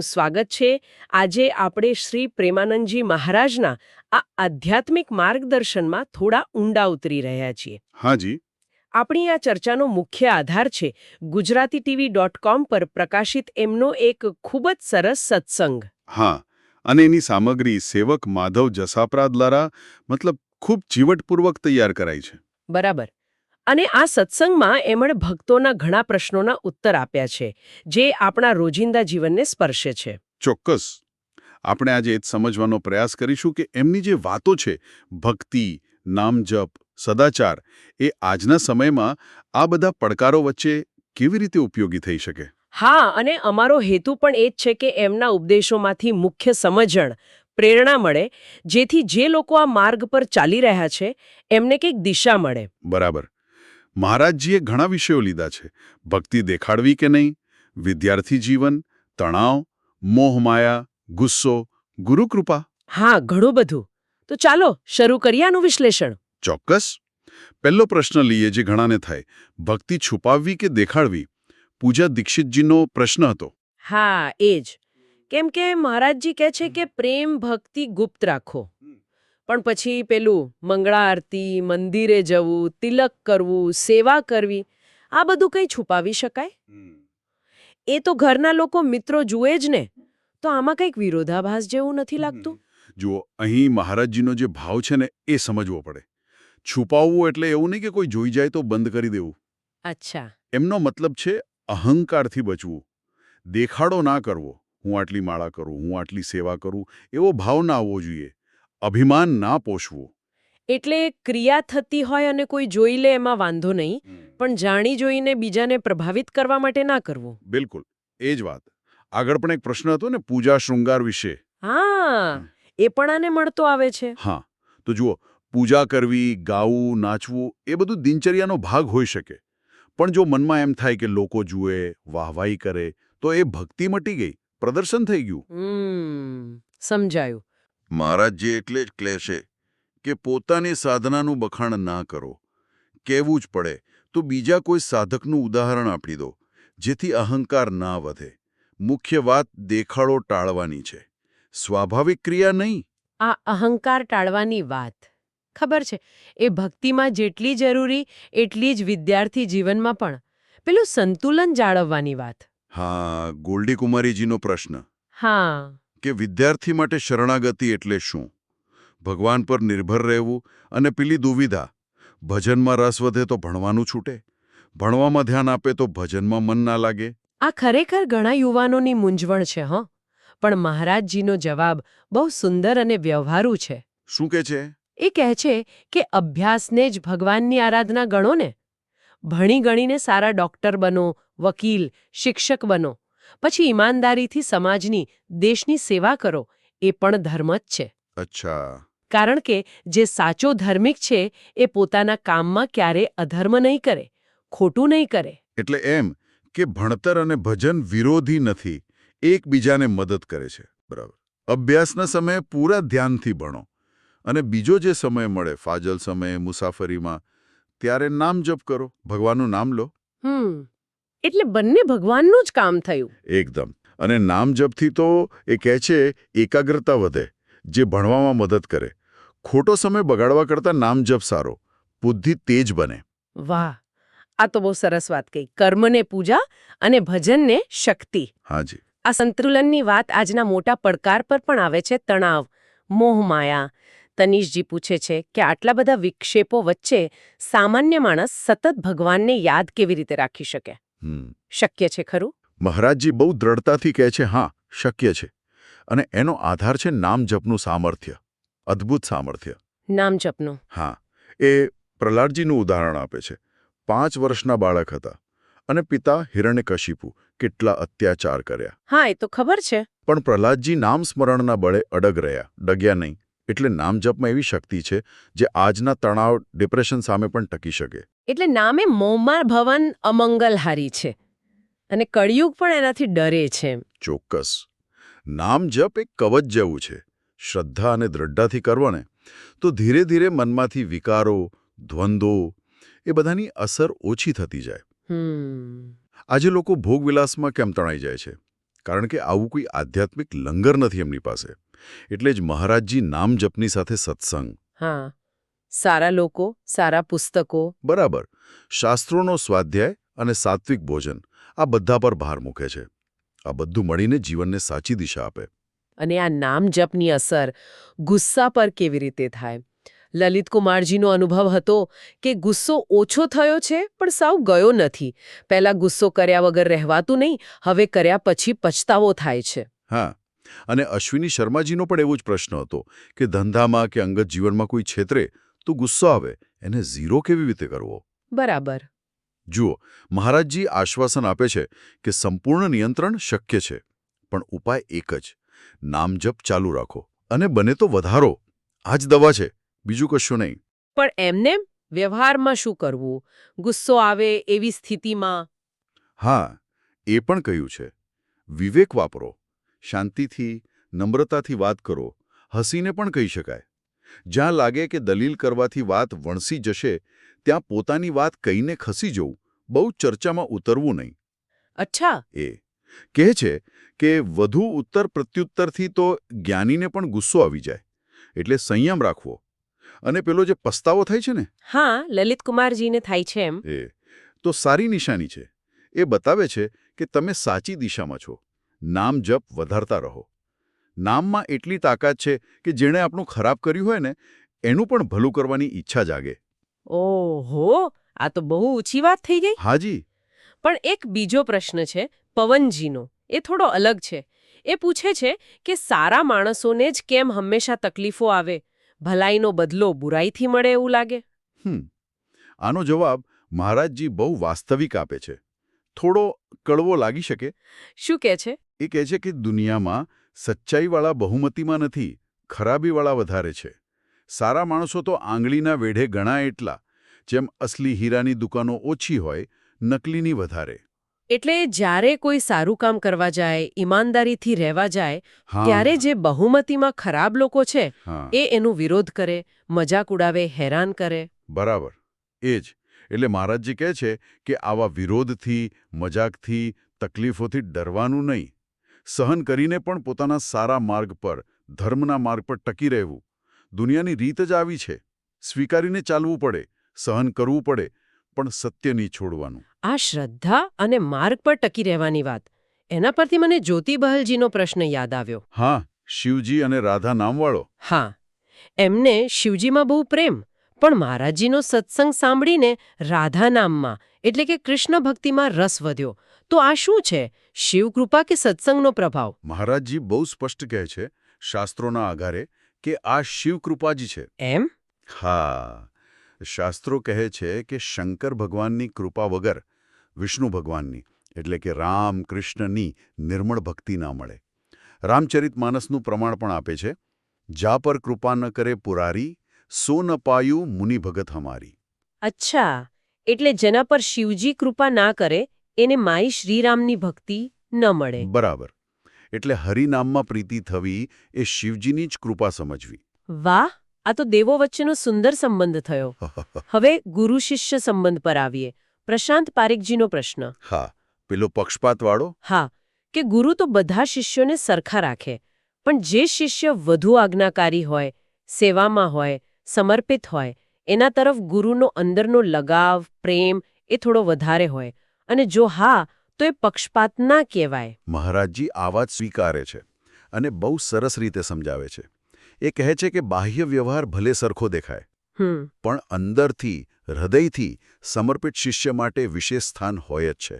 આપનું સ્વાગત છે. આજે આપણે શ્રી પ્રેમાનંદજી મહારાજના આ આધ્યાત્મિક માર્ગદર્શનમાં થોડા ઊંડા ઉતરી રહ્યા છીએ. હાજી આપણી આ ચર્ચાનો મુખ્ય આધાર છે ગુજરાતી ટીવી ડોટ કોમ પર પ્રકાશિત એમનો એક ખૂબ જ સરસ સત્સંગ. હા અને એની સામગ્રી સેવક માધવ જસાપરા દ્વારા મતલબ ખૂબ ચીવટપૂર્વક તૈયાર કરાઈ છે. બરાબર. અને આ સત્સંગમાં એમણે ભક્તોના ઘણા પ્રશ્નોના ઉત્તર આપ્યા છે જે આપણા રોજિંદા જીવનને સ્પર્શે છે. ચોક્કસ. આપણે આજે એ સમજવાનો પ્રયાસ કરીશું કે એમની જે વાતો છે ભક્તિ નામજપ સદાચાર એ આજના સમયમાં આ બધા પડકારો વચ્ચે કેવી રીતે ઉપયોગી થઈ શકે? હા અને અમારો હેતુ પણ એ જ છે કે એમના ઉપદેશોમાંથી મુખ્ય સમજણ પ્રેરણા મળે જેથી જે લોકો આ માર્ગ પર ચાલી રહ્યા છે એમને કંઈક દિશા મળે. બરાબર. મહારાજજીએ ઘણા વિષયો લીધા છે. ભક્તિ દેખાડવી કે નહીં? વિદ્યાર્થી જીવન તણાવ મોહમાયા ગુસ્સો ગુરુકૃપા. હા ઘણું બધું. તો ચાલો શરૂ કરીએ આનું વિશ્લેષણ. ચોક્કસ. પહેલો પ્રશ્ન લઈએ જે ઘણાને થાય. ભક્તિ છુપાવવી કે દેખાડવી? પૂજા દીક્ષિતજીનો પ્રશ્ન હતો. હા એ જ. કેમ કે મહારાજજી કહે છે કે પ્રેમ ભક્તિ ગુપ્ત રાખો. પણ પછી પેલું મંગળા આરતી મંદિરે જવું તિલક કરવું સેવા કરવી આ બધું કંઈ છુપાવી શકાય? એ તો ઘરના લોકો મિત્રો જુએ જ ને તો આમાં કંઈક વિરોધાભાસ જેવું નથી લાગતું? જુઓ અહીં મહારાજજીનો જે ભાવ છે ને એ સમજવો પડે. છુપાવવું એટલે એવું નહીં કે કોઈ જોઈ જાય તો બંધ કરી દેવું. અચ્છા. એમનો મતલબ છે અહંકારથી બચવું. દેખાડો ના કરવો. હું આટલી માળા કરું હું આટલી સેવા કરું એવો ભાવ ના આવવો જોઈએ. અભિમાન ના પોષવું. એટલે ક્રિયા થતી હોય અને કોઈ જોઈ લે એમાં વાંધો નહીં પણ જાણી જોઈને બીજાને પ્રભાવિત કરવા માટે ના કરવું. બિલકુલ એ જ વાત. આગળ પણ એક પ્રશ્ન હતો ને પૂજા શૃંગાર વિશે. હા એ પણ આને મળતો આવે છે. હા તો જુઓ પૂજા કરવી ગાવું નાચવું એ બધું દિનચર્યાનો ભાગ હોઈ શકે. પણ જો મનમાં એમ થાય કે લોકો જુએ વાહવાઈ કરે તો એ ભક્તિ મટી ગઈ પ્રદર્શન થઈ ગયું. સમજાયું. મહારાજજી એટલે જ કહેશે કે પોતાની સાધનાનું બખાણ ના કરો. કહેવું જ પડે તો બીજા કોઈ સાધકનું ઉદાહરણ આપી દો જેથી અહંકાર ના વધે. મુખ્ય વાત દેખાડો ટાળવાની છે. સ્વાભાવિક ક્રિયા નહીં? આ અહંકાર ટાળવાની વાત. ખબર છે એ ભક્તિમાં જેટલી જરૂરી એટલી જ વિદ્યાર્થી જીવનમાં પણ. પેલું સંતુલન જાળવવાની વાત. હા ગોલ્ડી કુમારીજીનો પ્રશ્ન. હા. કે વિદ્યાર્થી માટે શરણાગતિ એટલે શું? ભગવાન પર નિર્ભર રહેવું અને પેલી દુવિધા ભજનમાં રસ વધે તો ભણવાનું છૂટે ભણવામાં ધ્યાન આપે તો ભજનમાં મન ના લાગે. આ ખરેખર ઘણા યુવાનોની મૂંઝવણ છે હં. પણ મહારાજજીનો જવાબ બહુ સુંદર અને વ્યવહારુ છે. શું કે છે? એ કહે છે કે અભ્યાસને જ ભગવાનની આરાધના ગણો ને. ભણી ગણીને સારા ડોક્ટર બનો વકીલ શિક્ષક બનો. પછી ઈમાનદારીથી સમાજની દેશની સેવા કરો એ પણ ધર્મ જ છે. અચ્છા. કારણ કે જે સાચો ધાર્મિક છે એ પોતાના કામમાં ક્યારે અધર્મ નહીં કરે ખોટું નહીં કરે. એટલે એમ કે ભણતર અને ભજન વિરોધી નથી એકબીજાને મદદ કરે છે. બરાબર. અભ્યાસના સમયે પૂરા ધ્યાનથી ભણો. અને બીજો જે સમય મળે ફાજલ સમયે મુસાફરીમાં ત્યારે નામ જપ કરો. ભગવાનનું નામ લો. હમ. એટલે બંને ભગવાનનું જ કામ થયું. એકદમ. અને નામ જપથી તો એ કહે છે એકાગ્રતા વધે જે ભણવામાં મદદ કરે. ખોટો સમય બગાડવા કરતાં નામ જપ સારો બુદ્ધિ તેજ બને. વાહ! આ તો બહુ સરસ વાત કહી. કર્મને પૂજા અને ભજનને શક્તિ. હાજી આ સંતુલનની વાત આજના મોટા પડકાર પર પણ આવે છે. તણાવ મોહમાયા તનીશજી પૂછે છે કે આટલા બધા વિક્ષેપો વચ્ચે સામાન્ય માણસ સતત ભગવાનને યાદ કેવી રીતે રાખી શકે? શક્ય છે ખરું? મહારાજજી બહુ દ્રઢતાથી કહે છે હા શક્ય છે. અને એનો આધાર છે નામ જપનું સામર્થ્ય અદ્ભુત સામર્થ્ય. નામ જપનું. હા એ પ્રહલાદજીનું ઉદાહરણ આપે છે. પાંચ વર્ષના બાળક હતા અને પિતા હિરણ્યકશિપુ કેટલા અત્યાચાર કર્યા. હા એ તો ખબર છે. પણ પ્રહલાદજી નામ સ્મરણના બળે અડગ રહ્યા ડગ્યા નહીં. એટલે નામ જપમાં એવી શક્તિ છે જે આજના તણાવ ડિપ્રેશન સામે પણ ટકી શકે. એટલે નામે મોંમાં ભવન અમંગલહારી છે. અને કળિયુગ પણ એનાથી ડરે છે ચોક્કસ. નામ જપ એક કવચ જેવું છે. શ્રદ્ધા અને દ્રઢતાથી કરવો ને તો ધીરે ધીરે મનમાંથી વિકારો દ્વંદ્વો એ બધાની અસર ઓછી થતી જાય. આજે લોકો ભોગવિલાસમાં કેમ તણાઈ જાય છે? કારણ કે આવું કોઈ આધ્યાત્મિક લંગર નથી એમની પાસે. એટલે જ મહારાજજી નામ જપની સાથે સત્સંગ. હા. સારા લોકો સારા પુસ્તકો. બરાબર. શાસ્ત્રોનો સ્વાધ્યાય અને સાત્વિક ભોજન આ બધા પર ભાર મૂકે છે. આ બધું મળીને જીવનને સાચી દિશા આપે. અને આ નામ જપની અસર ગુસ્સા પર કેવી રીતે થાય? લલિત કુમારજીનો અનુભવ હતો કે ગુસ્સો ઓછો થયો છે પણ સાવ ગયો નથી. પહેલા ગુસ્સો કર્યા વગર રહેવાતું નહીં હવે કર્યા પછી પછતાવો થાય છે. હા અને અશ્વિની શર્માજીનો પણ એવો જ પ્રશ્ન હતો કે ધંધામાં કે અંગત જીવનમાં કોઈ છેતરે તો ગુસ્સો આવે એને ઝીરો કેવી રીતે કરવો? બરાબર. જુઓ મહારાજજી આશ્વાસન આપે છે કે સંપૂર્ણ નિયંત્રણ શક્ય છે પણ ઉપાય એક જ નામ જપ ચાલુ રાખો અને બને તો વધારો. આ જ દવા છે. બીજું કશું નહીં. પણ એમને વ્યવહારમાં શું કરવું? ગુસ્સો આવે એવી સ્થિતિમાં? હા એ પણ કહ્યું છે. વિવેક વાપરો. શાંતિથી નમ્રતાથી વાત કરો. હસીને પણ કહી શકાય. જ્યાં લાગે કે દલીલ કરવાથી વાત વણસી જશે ત્યાં પોતાની વાત કહીને ખસી જવું બહુ ચર્ચામાં ઉતરવું નહીં. અચ્છા. એ. કહે છે કે વધુ ઉત્તર પ્રત્યુત્તરથી તો જ્ઞાનીને પણ ગુસ્સો આવી જાય. એટલે સંયમ રાખવો. અને પેલો જે પસ્તાવો થાય છે ને? હા લલિત કુમારજીને થાય છે એમ. એ તો સારી નિશાની છે. એ બતાવે છે કે તમે સાચી દિશામાં છો. નામ જપ વધારતા રહો. નામમાં એટલી તાકાત છે કે જેણે આપણું ખરાબ કર્યું હોય ને એનું પણ ભલું કરવાની ઈચ્છા જાગે. ઓહો આ તો બહુ ઊંચી વાત થઈ ગઈ. હાજી. પણ એક બીજો પ્રશ્ન છે પવનજીનો. એ થોડો અલગ છે. એ પૂછે છે કે સારા માણસોને જ કેમ હંમેશા તકલીફો આવે? ભલાઈનો બદલો બુરાઈથી મળે એવું લાગે? આનો જવાબ મહારાજજી બહુ વાસ્તવિક આપે છે. થોડો કડવો લાગી શકે? શું કે છે? એ કહે છે કે દુનિયામાં સચ્ચાઈવાળા બહુમતીમાં નથી ખરાબીવાળા વધારે છે. સારા માણસો તો આંગળીના વેઢે ગણાય એટલા જેમ અસલી હીરાની દુકાનો ઓછી હોય નકલીની વધારે. એટલે જ્યારે કોઈ સારું કામ કરવા જાય ઈમાનદારીથી રહેવા જાય ત્યારે જે બહુમતીમાં ખરાબ લોકો છે એ એનું વિરોધ કરે મજાક ઉડાવે હેરાન કરે. બરાબર. એ જ. એટલે મહારાજજી કહે છે કે આવા વિરોધથી મજાકથી તકલીફોથી ડરવાનું નહીં. સહન કરીને પણ પોતાના સારા માર્ગ પર ધર્મના માર્ગ પર ટકી રહેવું. દુનિયાની રીત જ આવી છે. સ્વીકારીને ચાલવું પડે સહન કરવું પડે પણ સત્ય નહીં છોડવાનું. આ શ્રદ્ધા અને માર્ગ પર ટકી રહેવાની વાત. એના પરથી મને જ્યોતિ બહલજીનો પ્રશ્ન યાદ આવ્યો. હા શિવજી અને રાધા નામવાળો. હા એમને શિવજીમાં બહુ પ્રેમ પણ મહારાજજીનો સત્સંગ સાંભળીને રાધા નામમાં એટલે કે કૃષ્ણ ભક્તિમાં રસ વધ્યો. તો આ શું છે? શિવકૃપા કે સત્સંગનો પ્રભાવ? મહારાજજી બહુ સ્પષ્ટ કહે છે શાસ્ત્રોના આધારે કે આ શિવકૃપાજી છે. એમ? હા. શાસ્ત્રો કહે છે કે શંકર ભગવાનની કૃપા વગર વિષ્ણુ ભગવાનની એટલે કે રામ કૃષ્ણની નિર્મળ ભક્તિ ના મળે. રામચરિત માનસનું પ્રમાણ પણ આપે છે જા પર કૃપા ન કરે પુરારી સો ન પાયું મુનિ ભગત હમારી. અચ્છા એટલે જેના પર શિવજી કૃપા ના કરે એને માઈ શ્રીરામની ભક્તિ ન મળે. બરાબર. એટલે હરિનામમાં પ્રીતિ થવી એ શિવજીની જ કૃપા સમજવી. વાહ! આ તો દેવો વચ્ચેનો સુંદર સંબંધ થયો. હવે ગુરુ શિષ્ય સંબંધ પર આવીએ. પ્રશાંત પારેખજીનો પ્રશ્ન. હા પેલો પક્ષપાતવાળો? હા કે ગુરુ તો બધા શિષ્યોને સરખા રાખે પણ જે શિષ્ય વધુ આજ્ઞાકારી હોય સેવામાં હોય સમર્પિત હોય એના તરફ ગુરુનો અંદરનો લગાવ પ્રેમ એ થોડો વધારે હોય અને જો હા તો એ પક્ષપાત ના કહેવાય. મહારાજજી આ વાત સ્વીકારે છે અને બહુ સરસ રીતે સમજાવે છે. એ કહે છે કે બાહ્ય વ્યવહાર ભલે સરખો દેખાય પણ અંદરથી હૃદયથી સમર્પિત શિષ્ય માટે વિશેષ સ્થાન હોય જ છે.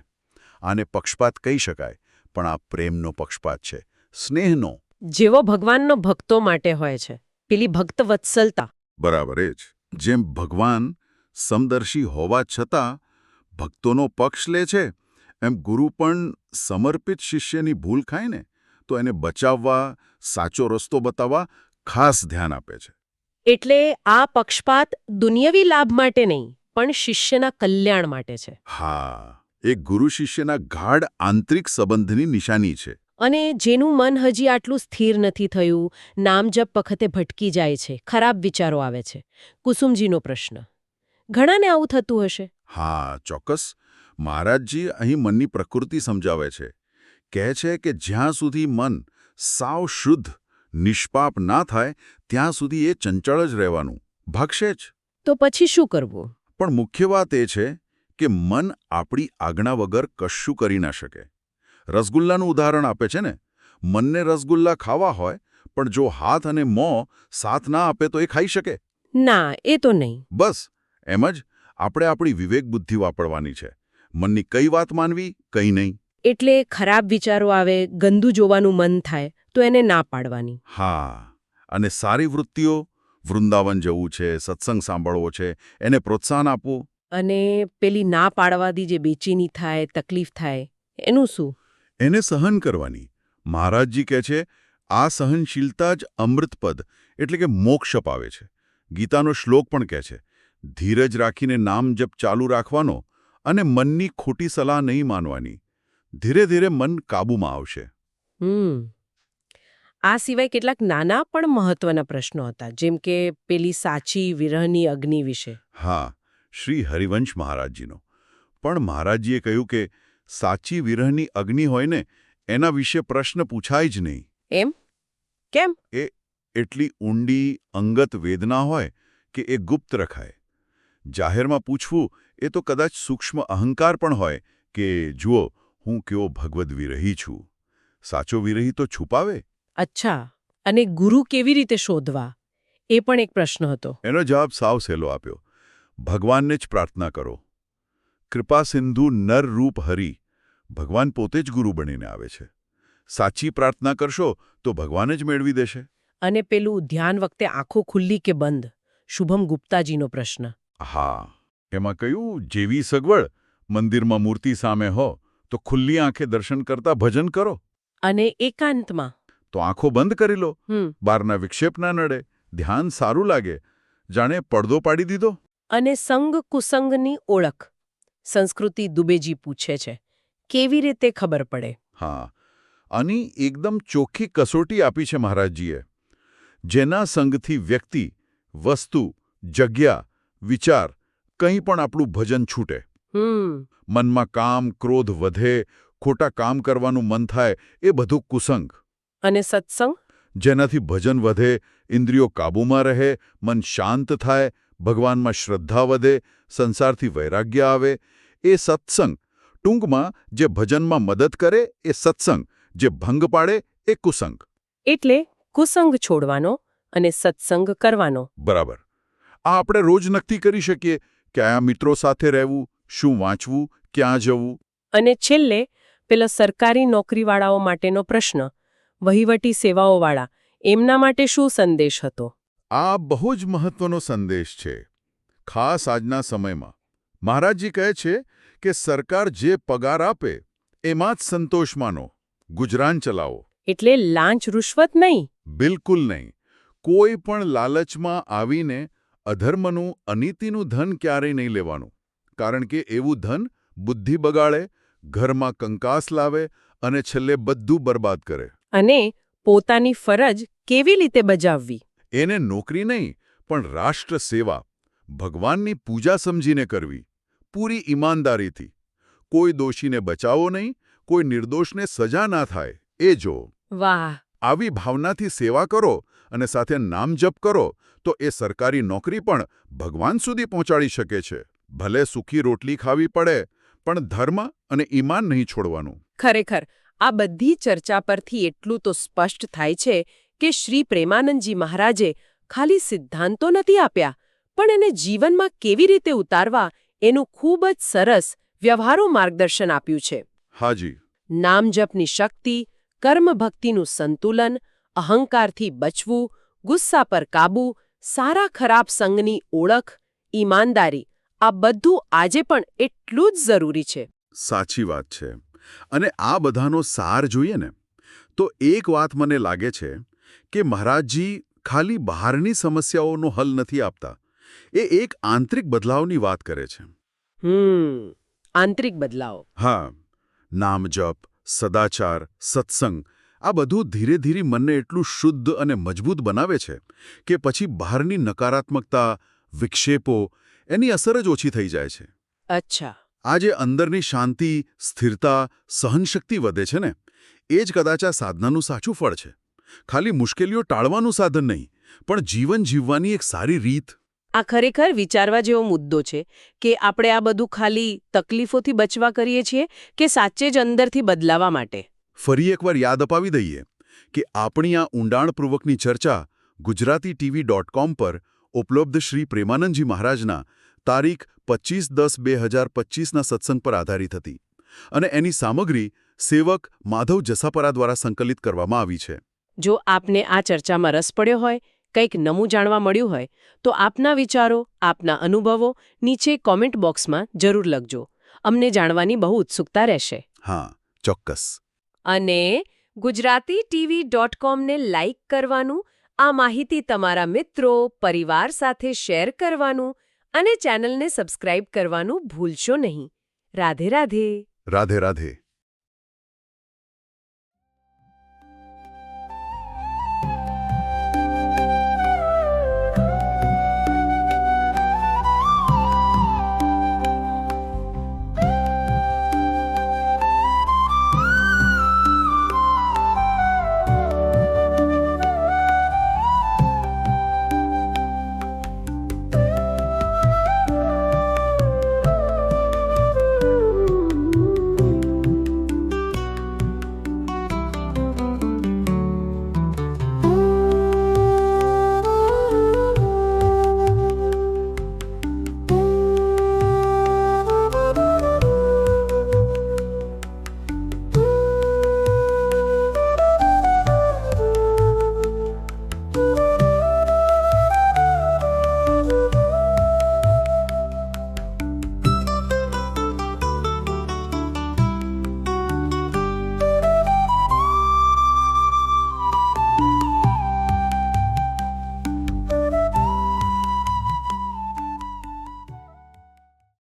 આને પક્ષપાત કહી શકાય પણ આ પ્રેમનો પક્ષપાત છે સ્નેહનો. જેવો ભગવાનનો ભક્તો માટે હોય છે પેલી ભક્ત વત્સલતા બરાબર એ જ. જેમ ભગવાન સમદર્શી હોવા છતાં ભક્તોનો પક્ષ લે છે એમ ગુરુ પણ સમર્પિત શિષ્યની ભૂલ ખાય ને તો એને બચાવવા સાચો રસ્તો બતાવવા ખાસ ધ્યાન આપે છે. એટલે આ પક્ષપાત દુનિયાવી લાભ માટે નહીં પણ શિષ્યના કલ્યાણ માટે છે. હા એ ગુરુ શિષ્યના ગાઢ આંતરિક સંબંધની નિશાની છે. અને જેનું મન હજી આટલું સ્થિર નથી થયું નામ જપ વખતે ભટકી જાય છે ખરાબ વિચારો આવે છે. કુસુમજીનો પ્રશ્ન ઘણાને આવું થતું હશે? હા ચોક્કસ. મહારાજજી અહીં મનની પ્રકૃતિ સમજાવે છે. કહે છે કે જ્યાં સુધી મન સાવ શુદ્ધ નિષ્પાપ ના થાય ત્યાં સુધી એ ચંચળ જ રહેવાનું. ભાગશે જ. તો પછી શું કરવું? પણ મુખ્ય વાત એ છે કે મન આપણી આજ્ઞા વગર કશું કરી ના શકે. રસગુલ્લાનું ઉદાહરણ આપે છે ને? મનને રસગુલ્લા ખાવા હોય પણ જો હાથ અને મોં સાથ ના આપે તો એ ખાઈ શકે? ના એ તો નહીં. બસ એમ જ આપણે આપણી વિવેક બુદ્ધિ વાપરવાની છે. મનની કઈ વાત માનવી કઈ નહીં. એટલે ખરાબ વિચારો આવે ગંદુ જોવાનું મન થાય તો એને ના પાડવાની. હા અને સારી વૃત્તિઓ વૃંદાવન જવું છે સત્સંગ સાંભળવો છે એને પ્રોત્સાહન આપવું? અને પેલી ના પાડવાથી જે બેચેની થાય તકલીફ થાય એનું શું? એને સહન કરવાની. મહારાજજી કહે છે આ સહનશીલતા જ અમૃતપદ એટલે કે મોક્ષ અપાવે છે. ગીતાનો શ્લોક પણ કહે છે ધીરજ રાખીને નામ જપ ચાલુ રાખવાનો અને મનની ખોટી સલાહ નહીં માનવાની. ધીરે ધીરે મન કાબૂમાં આવશે. હમ. આ સિવાય કેટલાક નાના પણ મહત્વના પ્રશ્નો હતા જેમ કે પેલી સાચી વિરહની અગ્નિ વિશે. હા શ્રી હરિવંશ મહારાજજીનો. પણ મહારાજજીએ કહ્યું કે સાચી વિરહની અગ્નિ હોય ને એના વિશે પ્રશ્ન પૂછાય જ નહીં. એમ? કેમ? એ એટલી ઊંડી અંગત વેદના હોય કે એ ગુપ્ત રખાય. જાહેરમાં પૂછવું એ તો કદાચ સૂક્ષ્મ અહંકાર પણ હોય કે જુઓ હું કેવો ભગવદ વિરહી છું. સાચો વિરહી તો છુપાવે? અચ્છા અને ગુરુ કેવી રીતે શોધવા? એ પણ એક પ્રશ્ન હતો. એનો જવાબ સાવ સહેલો આપ્યો. ભગવાનને જ પ્રાર્થના કરો. કૃપા સિંધુ નર રૂપ હરી ભગવાન પોતે જ ગુરુ બનીને આવે છે. સાચી પ્રાર્થના કરશો તો ભગવાન જ મેળવી દેશે. અને પેલું ધ્યાન વખતે આંખો ખુલ્લી કે બંધ? શુભમ ગુપ્તાજીનો પ્રશ્ન. હા એમાં કહ્યું જેવી સગવડ મંદિરમાં મૂર્તિ સામે હો તો ખુલ્લી આંખે દર્શન કરતા ભજન કરો. અને એકાંતમાં તો આંખો બંધ કરી લો. બહારના વિક્ષેપ ના નડે. ધ્યાન સારું લાગે. જાણે પડદો પાડી દીધો. અને સંગ કુસંગની ઓળખ. સંસ્કૃતિ દુબેજી પૂછે છે. કેવી રીતે ખબર પડે? હા. આની એકદમ ચોખ્ખી કસોટી આપી છે મહારાજજીએ. જેના સંગથી વ્યક્તિ વસ્તુ જગ્યા વિચાર કંઈ પણ આપણું ભજન છૂટે. મનમાં કામ ક્રોધ વધે ખોટા કામ કરવાનું મન થાય એ બધું કુસંગ. અને સત્સંગ? જેનાથી ભજન વધે ઇન્દ્રિયો કાબૂમાં રહે મન શાંત થાય ભગવાનમાં શ્રદ્ધા વધે સંસારથી વૈરાગ્ય આવે. એ સત્સંગ ટૂંકમાં જે ભજનમાં મદદ કરે એ સત્સંગ. જે ભંગ પાડે એ કુસંગ. એટલે કુસંગ છોડવાનો અને સત્સંગ કરવાનો. બરાબર. આ આપણે રોજ નક્કી કરી શકીએ કયા મિત્રો સાથે રહેવું શું વાંચવું ક્યાં જવું. અને છેલ્લે પેલા સરકારી નોકરીવાળાઓ માટેનો પ્રશ્ન. વહીવટી સેવાઓવાળા એમના માટે શું સંદેશ હતો? આ બહુ જ મહત્વનો સંદેશ છે. ખાસ આજના સમયમાં. મહારાજજી કહે છે કે સરકાર જે પગાર આપે એમાં જ સંતોષ માનો. ગુજરાન ચલાવો. એટલે લાંચ રૂશ્વત નહીં? બિલકુલ નહીં. કોઈ પણ લાલચમાં આવીને અધર્મનું અનીતિનું ધન ક્યારેય નહીં લેવાનું. કારણ કે એવું ધન બુદ્ધિ બગાડે ઘરમાં કંકાસ લાવે અને છેલ્લે બધું બરબાદ કરે. અને પોતાની ફરજ કેવી રીતે બજાવવી? એને નોકરી નહીં પણ રાષ્ટ્ર સેવા ભગવાનની પૂજા સમજીને કરવી પૂરી ઈમાનદારીથી. કોઈ દોષીને બચાવો નહીં કોઈ નિર્દોષને સજા ના થાય એ જો. વાહ! આવી ભાવનાથી સેવા કરો અને સાથે નામ જપ કરો તો એ સરકારી નોકરી પણ ભગવાન સુધી પહોંચાડી શકે છે. ભલે સુખી રોટલી ખાવી પડે પણ ધર્મ અને ઈમાન નહીં છોડવાનું. ખરેખર આ બધી ચર્ચા પરથી એટલું તો સ્પષ્ટ થાય છે કે શ્રી પ્રેમાનંદજી મહારાજે ખાલી સિદ્ધાંતો નથી આપ્યા પણ એને જીવનમાં કેવી રીતે ઉતારવા એનું ખૂબ જ સરસ વ્યવહારો માર્ગદર્શન આપ્યું છે. હાજી. નામજપની શક્તિ કર્મભક્તિનું સંતુલન અહંકારથી બચવું ગુસ્સા પર કાબુ સારા ખરાબ સંગની ઓળખ ઈમાનદારી આ બધું આજે પણ એટલું જ જરૂરી છે. સાચી વાત છે. અને આ બધાનો સાર જોઈએ ને તો એક વાત મને લાગે છે કે મહારાજજી ખાલી બહારની સમસ્યાઓનો હલ નથી આપતા. એ એક આંતરિક બદલાવની વાત કરે છે. હમ આંતરિક બદલાવ. હા નામ જપ સદાચાર સત્સંગ આ બધું ધીરે ધીરે મનને એટલું શુદ્ધ અને મજબૂત બનાવે છે કે પછી બહારની નકારાત્મકતા વિક્ષેપો એની અસર જ ઓછી થઈ જાય છે. અચ્છા. આ જે અંદરની શાંતિ સ્થિરતા સહનશક્તિ વધે છે ને એ જ કદાચ આ સાધનાનું સાચું ફળ છે. ખાલી મુશ્કેલીઓ ટાળવાનું સાધન નહીં પણ જીવન જીવવાની એક સારી રીત. આ ખરેખર વિચારવા જેવો મુદ્દો છે કે આપણે આ બધું ખાલી તકલીફોથી બચવા કરીએ છીએ કે સાચે જ અંદરથી બદલાવા માટે? ફરી એકવાર યાદ અપાવી દઈએ કે આપણી આ ઊંડાણપૂર્વકની ચર્ચા ગુજરાતી ટીવી ડોટ કોમ પર ઉપલબ્ધ શ્રી પ્રેમાનંદજી મહારાજના તારીખ પચીસ દસ બે હજાર પચીસના સત્સંગ પર આધારિત હતી અને એની સામગ્રી સેવક માધવ જસાપરા દ્વારા સંકલિત કરવામાં આવી છે. જો આપને આ ચર્ચામાં રસ પડ્યો હોય કંઈક નમું જાણવા મળ્યું હોય તો આપના વિચારો આપના અનુભવો નીચે કોમેન્ટ બોક્સમાં જરૂર લખજો. અમને જાણવાની બહુ ઉત્સુકતા રહેશે. હા ચોક્કસ. અને ગુજરાતી ટીવી ડોટ કોમને લાઇક કરવાનું આ માહિતી તમારા મિત્રો પરિવાર સાથે શેર કરવાનું અને ચેનલને સબસ્ક્રાઇબ કરવાનું ભૂલશો નહીં. રાધે રાધે. રાધે રાધે.